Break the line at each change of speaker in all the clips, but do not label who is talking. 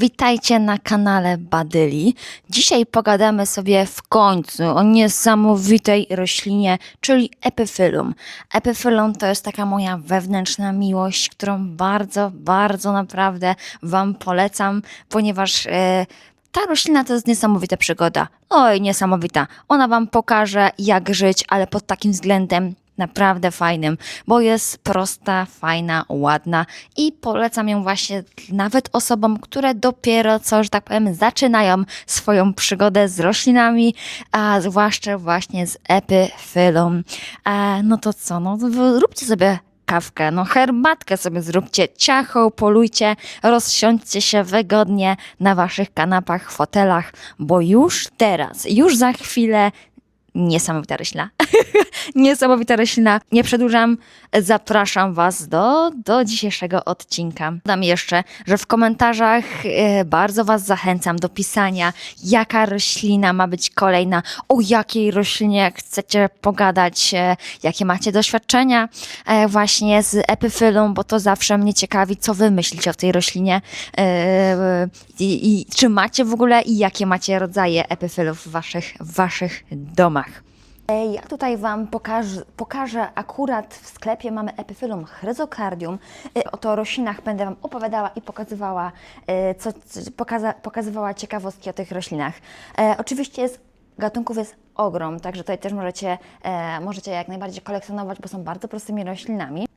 Witajcie na kanale Badyli. Dzisiaj pogadamy sobie w końcu o niesamowitej roślinie, czyli epifylum. Epifylum to jest taka moja wewnętrzna miłość, którą bardzo, bardzo naprawdę Wam polecam, ponieważ e, ta roślina to jest niesamowita przygoda. Oj, niesamowita. Ona Wam pokaże, jak żyć, ale pod takim względem naprawdę fajnym, bo jest prosta, fajna, ładna i polecam ją właśnie nawet osobom, które dopiero co, że tak powiem, zaczynają swoją przygodę z roślinami, a zwłaszcza właśnie z epifylą. E, no to co, no róbcie sobie kawkę, no herbatkę sobie zróbcie, ciacho, polujcie, rozsiądźcie się wygodnie na waszych kanapach, fotelach, bo już teraz, już za chwilę niesamowita roślina. niesamowita roślina. Nie przedłużam, zapraszam Was do, do dzisiejszego odcinka. Dodam jeszcze, że w komentarzach e, bardzo Was zachęcam do pisania, jaka roślina ma być kolejna, o jakiej roślinie chcecie pogadać, e, jakie macie doświadczenia e, właśnie z epifylą, bo to zawsze mnie ciekawi, co Wy myślicie o tej roślinie i, i czy macie w ogóle i jakie macie rodzaje epifylów w Waszych, w waszych domach. Ja tutaj Wam pokażę, pokażę akurat w sklepie mamy epifylum chryzokardium. E, O to roślinach będę Wam opowiadała i pokazywała, co, co, pokaza, pokazywała ciekawostki o tych roślinach. E, oczywiście jest, gatunków jest ogrom, także tutaj też możecie, e, możecie jak najbardziej kolekcjonować, bo są bardzo prostymi roślinami.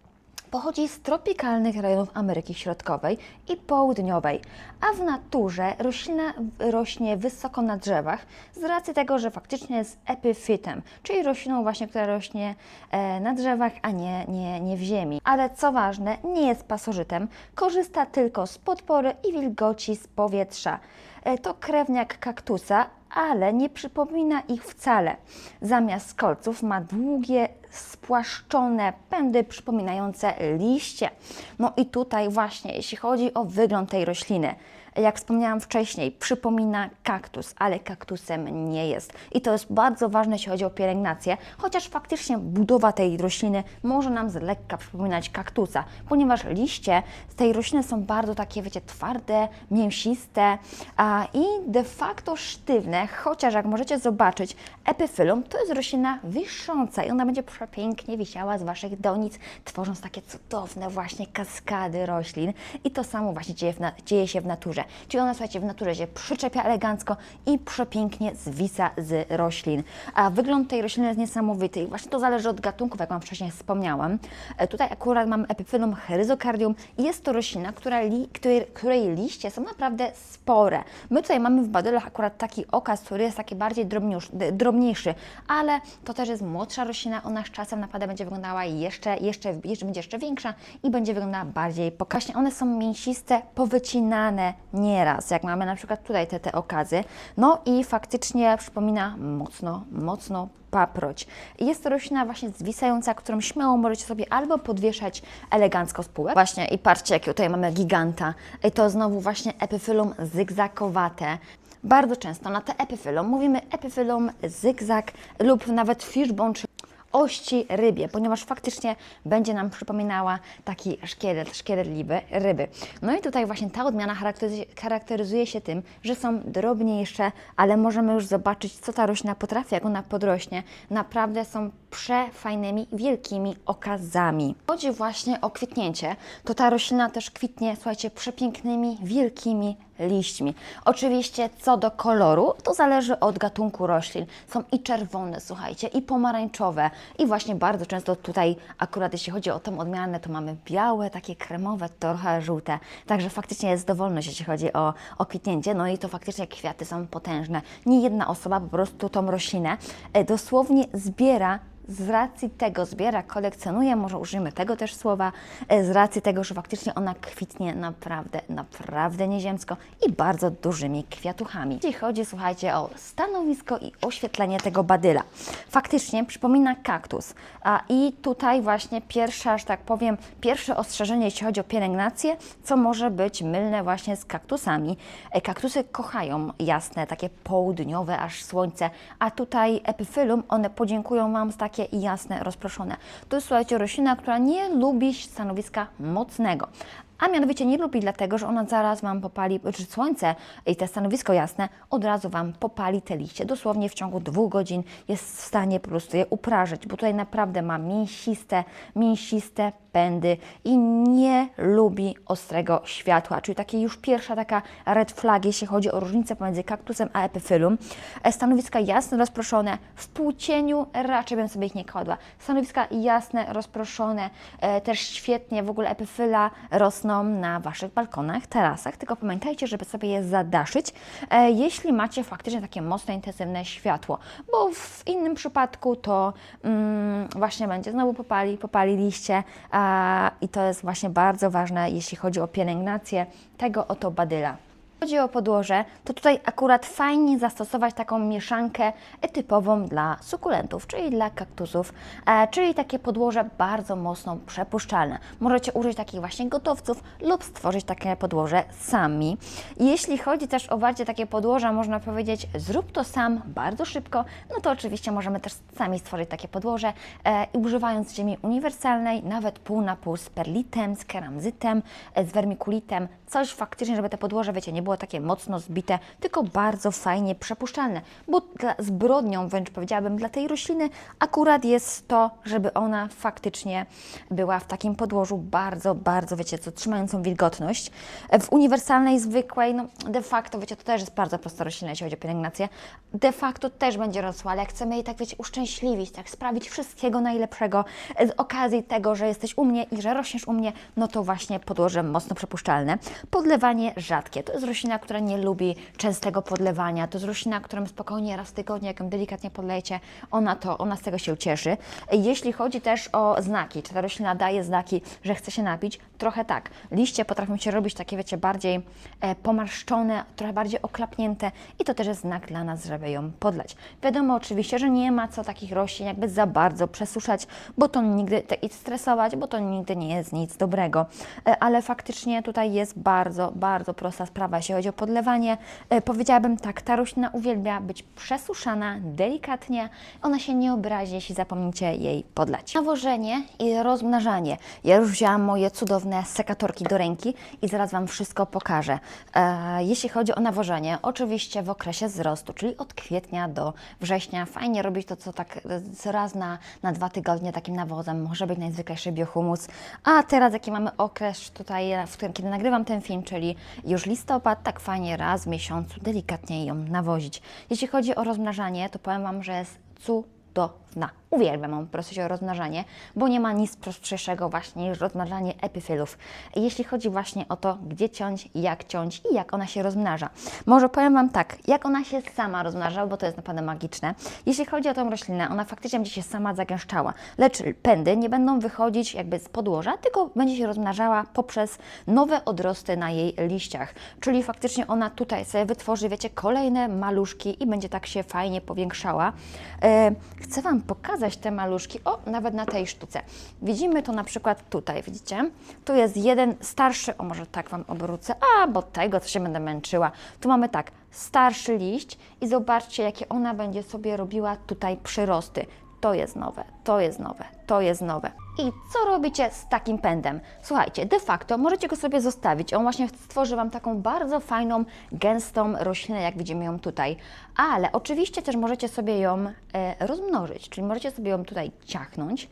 Pochodzi z tropikalnych rejonów Ameryki Środkowej i Południowej, a w naturze roślina rośnie wysoko na drzewach z racji tego, że faktycznie jest epifytem, czyli rośliną właśnie, która rośnie e, na drzewach, a nie, nie, nie w ziemi. Ale co ważne, nie jest pasożytem, korzysta tylko z podpory i wilgoci z powietrza. E, To krewniak kaktusa, ale nie przypomina ich wcale. Zamiast kolców ma długie, spłaszczone pędy przypominające liście. No i tutaj właśnie, jeśli chodzi o wygląd tej rośliny, jak wspomniałam wcześniej, przypomina kaktus, ale kaktusem nie jest. I to jest bardzo ważne, jeśli chodzi o pielęgnację, chociaż faktycznie budowa tej rośliny może nam z lekka przypominać kaktusa, ponieważ liście z tej rośliny są bardzo takie, wiecie, twarde, mięsiste a, i de facto sztywne, chociaż jak możecie zobaczyć, epifylum to jest roślina wisząca i ona będzie przepięknie wisiała z Waszych donic, tworząc takie cudowne właśnie kaskady roślin i to samo właśnie dzieje, w dzieje się w naturze. Czyli ona, słuchajcie, w naturze się przyczepia elegancko i przepięknie zwisa z roślin. A wygląd tej rośliny jest niesamowity i właśnie to zależy od gatunków, jak Wam wcześniej wspomniałam. E, Tutaj akurat mam epifylum chryzokardium i jest to roślina, która li, której, której liście są naprawdę spore. My tutaj mamy w badylach akurat taki okaz, który jest taki bardziej drobniejszy, ale to też jest młodsza roślina, ona z czasem naprawdę będzie wyglądała jeszcze, jeszcze, jeszcze będzie jeszcze większa i będzie wyglądała bardziej pokaźnie. One są mięsiste, powycinane nieraz, jak mamy na przykład tutaj te, te okazy. No i faktycznie przypomina mocno, mocno paproć. Jest to roślina właśnie zwisająca, którą śmiało możecie sobie albo podwieszać elegancko z półek. Właśnie i patrzcie, jakie tutaj mamy giganta. I to znowu właśnie epifylum zygzakowate. Bardzo często na te epifylum mówimy epifylum zygzak lub nawet fishbone, czy ości rybie, ponieważ faktycznie będzie nam przypominała taki szkielet, szkielet ryby. No i tutaj właśnie ta odmiana charakteryzuje, charakteryzuje się tym, że są drobniejsze, ale możemy już zobaczyć, co ta roślina potrafi, jak ona podrośnie. Naprawdę są przefajnymi, wielkimi okazami. Chodzi właśnie o kwitnięcie, to ta roślina też kwitnie, słuchajcie, przepięknymi, wielkimi liśćmi. Oczywiście co do koloru, to zależy od gatunku roślin. Są i czerwone, słuchajcie, i pomarańczowe. I właśnie bardzo często tutaj, akurat jeśli chodzi o tą odmianę, to mamy białe, takie kremowe, trochę żółte. Także faktycznie jest dowolność, jeśli chodzi o, o kwitnięcie. No i to faktycznie kwiaty są potężne. Nie jedna osoba po prostu tą roślinę e, dosłownie zbiera z racji tego zbiera, kolekcjonuje, może użyjmy tego też słowa, e, z racji tego, że faktycznie ona kwitnie naprawdę, naprawdę nieziemsko i bardzo dużymi kwiatuchami. Jeśli chodzi, słuchajcie, o stanowisko i oświetlenie tego badyla, faktycznie przypomina kaktus. A, I tutaj właśnie pierwsze, że tak powiem, pierwsze ostrzeżenie, jeśli chodzi o pielęgnację, co może być mylne właśnie z kaktusami. E, Kaktusy kochają jasne, takie południowe aż słońce, a tutaj epifylum, one podziękują Wam z takie jasne, rozproszone. To jest, słuchajcie, roślina, która nie lubi stanowiska mocnego. a mianowicie nie lubi dlatego, że ona zaraz Wam popali, czy słońce i te stanowisko jasne od razu Wam popali te liście. Dosłownie w ciągu dwóch godzin jest w stanie po prostu je uprażyć, bo tutaj naprawdę ma mięsiste, mięsiste pędy i nie lubi ostrego światła, czyli takie już pierwsza taka red flag, jeśli chodzi o różnicę pomiędzy kaktusem a epifylum. E, Stanowiska jasne, rozproszone, w półcieniu raczej bym sobie ich nie kładła. Stanowiska jasne, rozproszone, e, też świetnie w ogóle epifyla rosną na Waszych balkonach, tarasach, tylko pamiętajcie, żeby sobie je zadaszyć, e, jeśli macie faktycznie takie mocno intensywne światło, bo w innym przypadku to mm, właśnie będzie znowu popali, popali liście a, i to jest właśnie bardzo ważne, jeśli chodzi o pielęgnację tego oto badyla. Chodzi o podłoże, to tutaj akurat fajnie zastosować taką mieszankę typową dla sukulentów, czyli dla kaktusów, e, czyli takie podłoże bardzo mocno przepuszczalne. Możecie użyć takich właśnie gotowców lub stworzyć takie podłoże sami. Jeśli chodzi też o bardziej takie podłoża, można powiedzieć, zrób to sam bardzo szybko, no to oczywiście możemy też sami stworzyć takie podłoże e, i używając ziemi uniwersalnej, nawet pół na pół z perlitem, z keramzytem, e, z wermikulitem, coś faktycznie, żeby te podłoże, wiecie, nie było takie mocno zbite, tylko bardzo fajnie przepuszczalne, bo zbrodnią wręcz powiedziałabym dla tej rośliny akurat jest to, żeby ona faktycznie była w takim podłożu bardzo, bardzo, wiecie co, trzymającą wilgotność. W uniwersalnej, zwykłej, no de facto, wiecie, to też jest bardzo prosta roślina, jeśli chodzi o pielęgnację, de facto też będzie rosła, ale chcemy jej tak, wiecie, uszczęśliwić, tak sprawić wszystkiego najlepszego z okazji tego, że jesteś u mnie i że rośniesz u mnie, no to właśnie podłoże mocno przepuszczalne. Podlewanie rzadkie. To jest roślina, która nie lubi częstego podlewania. To jest roślina, którą spokojnie raz w tygodniu, jak ją delikatnie podlejecie, ona to, ona z tego się cieszy. Jeśli chodzi też o znaki, czy ta roślina daje znaki, że chce się napić, trochę tak. Liście potrafią się robić takie, wiecie, bardziej e, pomarszczone, trochę bardziej oklapnięte i to też jest znak dla nas, żeby ją podlać. Wiadomo oczywiście, że nie ma co takich roślin jakby za bardzo przesuszać, bo to nigdy, i stresować, bo to nigdy nie jest nic dobrego. E, ale faktycznie tutaj jest bardzo, bardzo prosta sprawa, jeśli chodzi o podlewanie. E, powiedziałabym tak, ta roślina uwielbia być przesuszana delikatnie, ona się nie obrazi, jeśli zapomnicie jej podlać. Nawożenie i rozmnażanie. Ja już wzięłam moje cudowne sekatorki do ręki i zaraz Wam wszystko pokażę. E, jeśli chodzi o nawożenie, oczywiście w okresie wzrostu, czyli od kwietnia do września, fajnie robić to, co tak e, raz na, na dwa tygodnie takim nawozem, może być najzwyklejszy biohumus. A teraz jaki mamy okres tutaj, w którym kiedy nagrywam ten film, czyli już listopad, tak fajnie raz w miesiącu delikatnie ją nawozić. Jeśli chodzi o rozmnażanie, to powiem Wam, że jest cudowna. Uwielbiam po prostu o rozmnażanie, bo nie ma nic prostszego właśnie niż rozmnażanie epifylów. Jeśli chodzi właśnie o to, gdzie ciąć, jak ciąć i jak ona się rozmnaża. Może powiem Wam tak, jak ona się sama rozmnaża, bo to jest naprawdę magiczne. Jeśli chodzi o tą roślinę, ona faktycznie będzie się sama zagęszczała, lecz pędy nie będą wychodzić jakby z podłoża, tylko będzie się rozmnażała poprzez nowe odrosty na jej liściach. Czyli faktycznie ona tutaj sobie wytworzy, wiecie, kolejne maluszki i będzie tak się fajnie powiększała. E, chcę Wam pokazać te maluszki, o, nawet na tej sztuce. Widzimy to na przykład tutaj, widzicie? Tu jest jeden starszy, o może tak Wam obrócę, a, bo tego to się będę męczyła. Tu mamy tak, starszy liść i zobaczcie, jakie ona będzie sobie robiła tutaj przyrosty. To jest nowe, to jest nowe, to jest nowe. I co robicie z takim pędem? Słuchajcie, de facto możecie go sobie zostawić. On właśnie stworzy Wam taką bardzo fajną, gęstą roślinę, jak widzimy ją tutaj. Ale oczywiście też możecie sobie ją e, rozmnożyć, czyli możecie sobie ją tutaj ciachnąć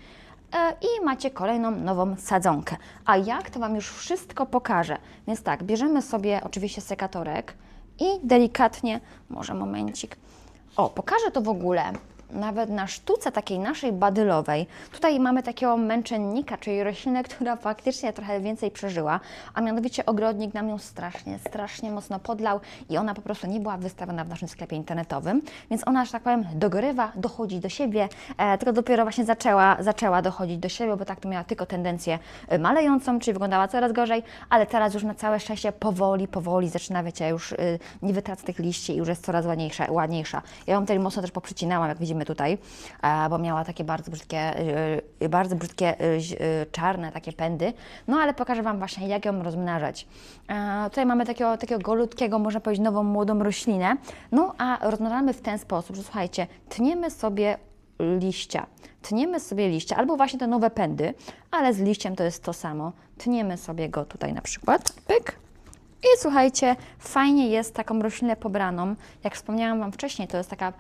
e, i macie kolejną nową sadzonkę. A jak, to Wam już wszystko pokażę. Więc tak, bierzemy sobie oczywiście sekatorek i delikatnie, może momencik, o, pokażę to w ogóle nawet na sztuce takiej naszej badylowej. Tutaj mamy takiego męczennika, czyli roślinę, która faktycznie trochę więcej przeżyła, a mianowicie ogrodnik nam ją strasznie, strasznie mocno podlał i ona po prostu nie była wystawiona w naszym sklepie internetowym, więc ona, że tak powiem, dogorywa, dochodzi do siebie, e, tylko dopiero właśnie zaczęła, zaczęła dochodzić do siebie, bo tak to miała tylko tendencję e, malejącą, czyli wyglądała coraz gorzej, ale teraz już na całe szczęście powoli, powoli zaczyna, wiecie, już y, nie wytraca tych liści i już jest coraz ładniejsza, ładniejsza. Ja ją tutaj mocno też poprzycinałam, jak widzimy tutaj, e, bo miała takie bardzo brzydkie, y, bardzo brzydkie czarne takie pędy, no ale pokażę Wam właśnie, jak ją rozmnażać. E, Tutaj mamy takiego, takiego golutkiego, można powiedzieć, nową, młodą roślinę, no a rozmnażamy w ten sposób, że słuchajcie, tniemy sobie liścia. Tniemy sobie liścia, albo właśnie te nowe pędy, ale z liściem to jest to samo. Tniemy sobie go tutaj na przykład, pyk, i słuchajcie, fajnie jest taką roślinę pobraną. Jak wspomniałam Wam wcześniej, to jest taka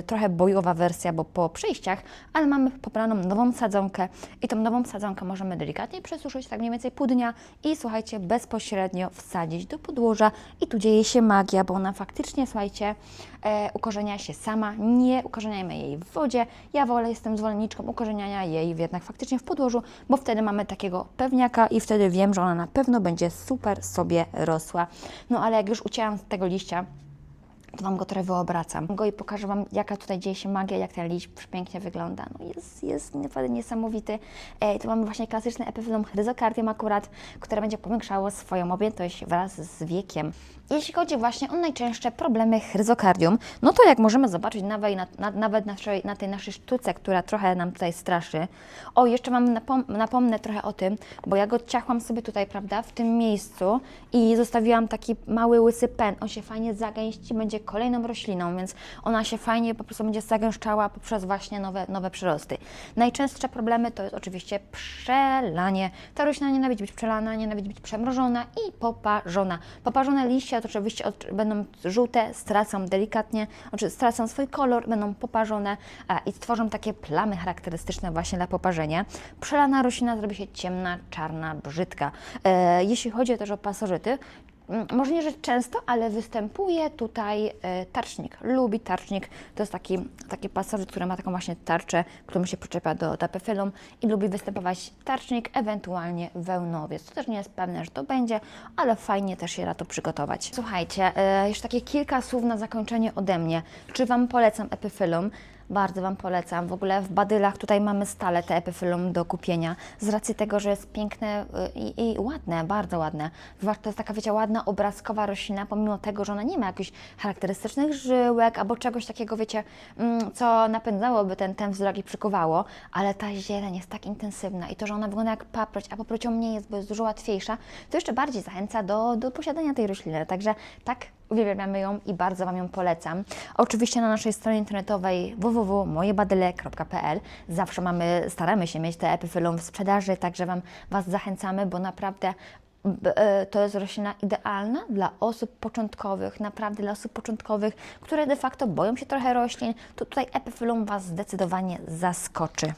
y, trochę bojowa wersja, bo po przejściach, ale mamy pobraną nową sadzonkę i tą nową sadzonkę możemy delikatnie przesuszyć, tak mniej więcej pół dnia i słuchajcie, bezpośrednio wsadzić do podłoża i tu dzieje się magia, bo ona faktycznie, słuchajcie, e, ukorzenia się sama, nie ukorzeniajmy jej w wodzie. Ja wolę, jestem zwolenniczką ukorzeniania jej jednak faktycznie w podłożu, bo wtedy mamy takiego pewniaka i wtedy wiem, że ona na pewno będzie super sobie No ale jak już ucięłam z tego liścia, to Wam go trochę wyobracam. Go i pokażę Wam, jaka tutaj dzieje się magia, jak ten liść pięknie wygląda. No jest, jest naprawdę niesamowity. E, tu mamy właśnie klasyczny epifilum chryzokardium akurat, które będzie powiększało swoją objętość wraz z wiekiem. Jeśli chodzi właśnie o najczęstsze problemy chryzokardium, no to jak możemy zobaczyć nawet na, na, nawet naszej, na tej naszej sztuce, która trochę nam tutaj straszy. O, jeszcze Wam napom napomnę trochę o tym, bo ja go ciachłam sobie tutaj, prawda, w tym miejscu i zostawiłam taki mały łysy pen. On się fajnie zagęści, będzie kolejną rośliną, więc ona się fajnie po prostu będzie zagęszczała poprzez właśnie nowe, nowe przyrosty. Najczęstsze problemy to jest oczywiście przelanie. Ta roślina nienawidzi być przelana, nienawidzi być przemrożona i poparzona. Poparzone liście to oczywiście będą żółte, stracą delikatnie, znaczy stracą swój kolor, będą poparzone i stworzą takie plamy charakterystyczne właśnie dla poparzenia. Przelana roślina zrobi się ciemna, czarna, brzydka. E, jeśli chodzi też o pasożyty, Może nie, że często, ale występuje tutaj e, tarcznik. Lubi tarcznik. To jest taki, taki pasożyt, który ma taką właśnie tarczę, którą się przyczepia do tapefilum i lubi występować tarcznik, ewentualnie wełnowiec. To też nie jest pewne, że to będzie, ale fajnie też się na to przygotować. Słuchajcie, e, jeszcze takie kilka słów na zakończenie ode mnie. Czy Wam polecam epifilum? Bardzo Wam polecam. W ogóle w badylach tutaj mamy stale te epifilum do kupienia. Z racji tego, że jest piękne y, i, i ładne, bardzo ładne. To jest taka, wiecie, ładna, obrazkowa roślina, pomimo tego, że ona nie ma jakichś charakterystycznych żyłek albo czegoś takiego, wiecie, mm, co napędzałoby ten, ten wzrok i przykuwało, ale ta zieleń jest tak intensywna i to, że ona wygląda jak paproć, a paprocią nie jest, bo jest dużo łatwiejsza, to jeszcze bardziej zachęca do, do posiadania tej rośliny. Także tak Uwielbiamy ją i bardzo Wam ją polecam. Oczywiście na naszej stronie internetowej www.mojebadyle.pl zawsze mamy, staramy się mieć te epifilum w sprzedaży, także Wam Was zachęcamy, bo naprawdę to jest roślina idealna dla osób początkowych, naprawdę dla osób początkowych, które de facto boją się trochę roślin, to tutaj epifilum Was zdecydowanie zaskoczy.